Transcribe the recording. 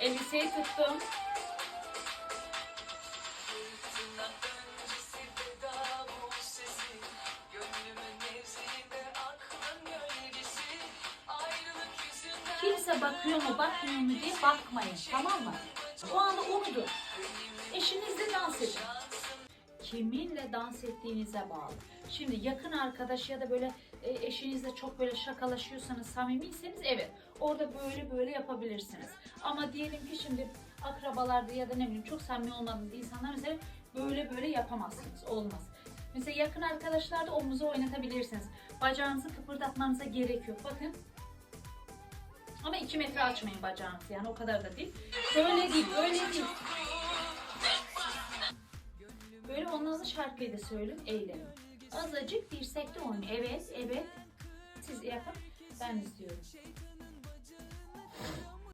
Elbiseyi tuttum. Kimse bakıyor mu bakmıyor mu diye bakmayın tamam mı? O anı unutun. Eşinizle dans edin. Kiminle dans ettiğinize bağlı. Şimdi yakın arkadaş ya da böyle e, eşinizle çok böyle şakalaşıyorsanız, samimiyseniz evet orada böyle böyle yapabilirsiniz. Ama diyelim ki şimdi akrabalarda ya da ne bileyim çok samimi olmadığınız insanlar mesela böyle böyle yapamazsınız. Olmaz. Mesela yakın arkadaşlarda omuzu oynatabilirsiniz. Bacağınızı kıpırdatmanıza gerek yok. Bakın ama 2 metre açmayın bacağınızı yani o kadar da değil. Böyle değil, böyle değil. Böyle ondan da şarkıyı da söyleyin, eğlenin. Azıcık dirsekte oynayın. Evet, evet. Siz yapın, ben izliyorum.